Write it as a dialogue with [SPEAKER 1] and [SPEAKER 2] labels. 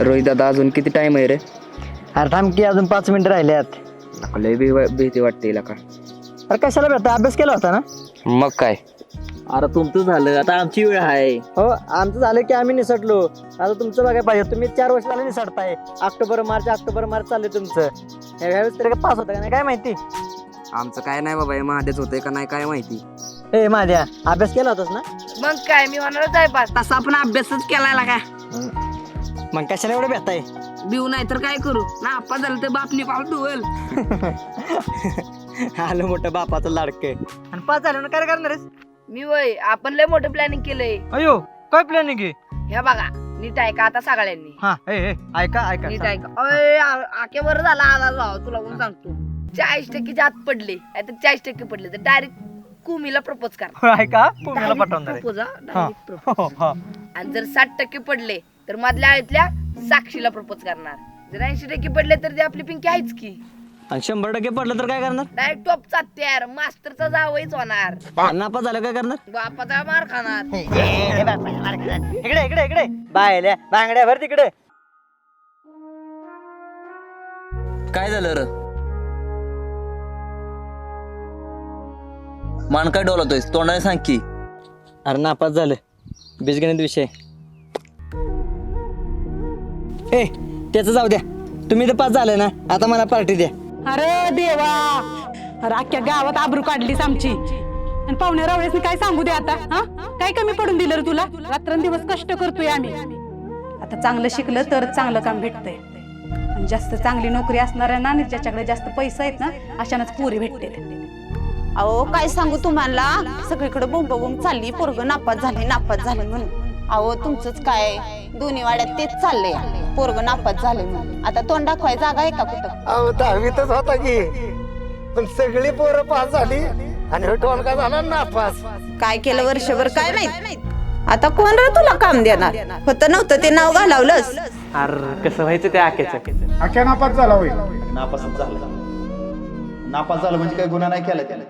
[SPEAKER 1] रोहित दादा अजून किती टाइम आहे रे?
[SPEAKER 2] अरे थांब की अजून पाच मिनिटं राहिल्यात.
[SPEAKER 1] नका, लय भी भीती वाटते का?
[SPEAKER 2] अरे कशाला भेटता अभ्यास केला होता ना?
[SPEAKER 1] मग काय?
[SPEAKER 3] अरे तुमचं झालं. आता आमची वेळ आहे.
[SPEAKER 2] हो आमचं झालं की आम्ही निसटलो. आता तुमचं बघायला पाहिजे. तुम्ही चार वर्ष झालं निसटताय. ऑक्टोबर मार्च ऑक्टोबर मार्च चाललंय तुमचं. ह्यावेळेस तरी पास होतं का नाही? काय माहिती?
[SPEAKER 1] आमचं काय नाही बाबा हे महादेच होते का नाही काय माहिती?
[SPEAKER 2] ए माझ्या अभ्यास केला होतास ना?
[SPEAKER 4] मग काय मी होणारच आहे पास. तसा आपण अभ्यासच केलाय का?
[SPEAKER 2] मग कशाला एवढं भेटताय?
[SPEAKER 4] बिऊ नाही तर काय करू? ना आप्पा झालं तर बापनी पाव धुवल.
[SPEAKER 2] आलं मोठं बापाचं लाडकं. आणि पास झालं ना काय करणार
[SPEAKER 4] मी वय आपण लय मोठं प्लॅनिंग केलंय.
[SPEAKER 2] अयो काय प्लॅनिंग आहे?
[SPEAKER 4] हे बघा नीट ऐका आता सगळ्यांनी.
[SPEAKER 2] हा ए ए, ऐका ऐका
[SPEAKER 4] नीट ऐका. अय आके बरं झाला आला राव तुला कोण सांगतो? चाळीस टक्के आत पडले. तर चाळीस टक्के पडले तर डायरेक्ट कुमीला प्रपोज कर.
[SPEAKER 2] ऐका पुण्याला पाठवणार आहे.
[SPEAKER 4] प्रपोज
[SPEAKER 2] हा. हो, हो.
[SPEAKER 4] आणि जर साठ टक्के पडले तर मधल्या आळीतल्या साक्षीला प्रपोज करणार. जर ऐंशी टक्के पडले तर ते आपली पिंकी आहेच की.
[SPEAKER 2] आणि शंभर टक्के पडलं तर काय करणार?
[SPEAKER 4] डायरेक्ट टॉपचा तयार मास्टरचा जावईच होणार.
[SPEAKER 2] नापास झालं काय करणार?
[SPEAKER 4] बापाचा मार खाणार.
[SPEAKER 2] इकडे इकडे इकडे. बायल्या बांगड्या भर तिकडे.
[SPEAKER 3] काय झालं र? मान काय डोलतोय तोंडाने सांग की.
[SPEAKER 2] अरे नापास झालं. बीजगणित विषय. ए त्याचं जाऊ द्या. तुम्ही तर पास झालं ना आता मला पार्टी द्या.
[SPEAKER 5] अरे देवा! अरे अख्ख्या गावात आबरू काढलीस आमची. आणि पाहुण्या रावळेसनी काय सांगू दे आता हा? काय कमी पडून दिलं रे तुला? रात्रंदिवस कष्ट करतोय आम्ही. आता चांगलं शिकलं तर चांगलं काम भेटतंय. आणि जास्त चांगली नोकरी असणाऱ्यांना आणि ज्याच्याकडे जास्त पैसा आहेत ना अशानंच पोरी भेटते
[SPEAKER 6] अहो काय सांगू तुम्हाला? सगळीकडे बोंब बोंब चालली पोरग नापास झाले नापास झाले म्हणून. अहो तुमचंच काय? दोन्ही वाड्यात तेच चाललंय. पोरग नापास झाले म्हणून. आता तोंड दाखवाय जागा आहे का कुठं?
[SPEAKER 7] अहो दहावीतच होता की. पण सगळी पोरं पास झाली आणि हे टोलका झाला नापास.
[SPEAKER 6] काय केलं वर्षभर काय नाही आता कोण रे तुला काम देणार? होतं नव्हतं ते नाव घालावलंस.
[SPEAKER 2] अरे कसं व्हायचं त्या आख्याचं?
[SPEAKER 7] अख्या नापास झाला होईल
[SPEAKER 8] नापासच झालं. नापास झालं म्हणजे काही गुन्हा नाही केला त्याने.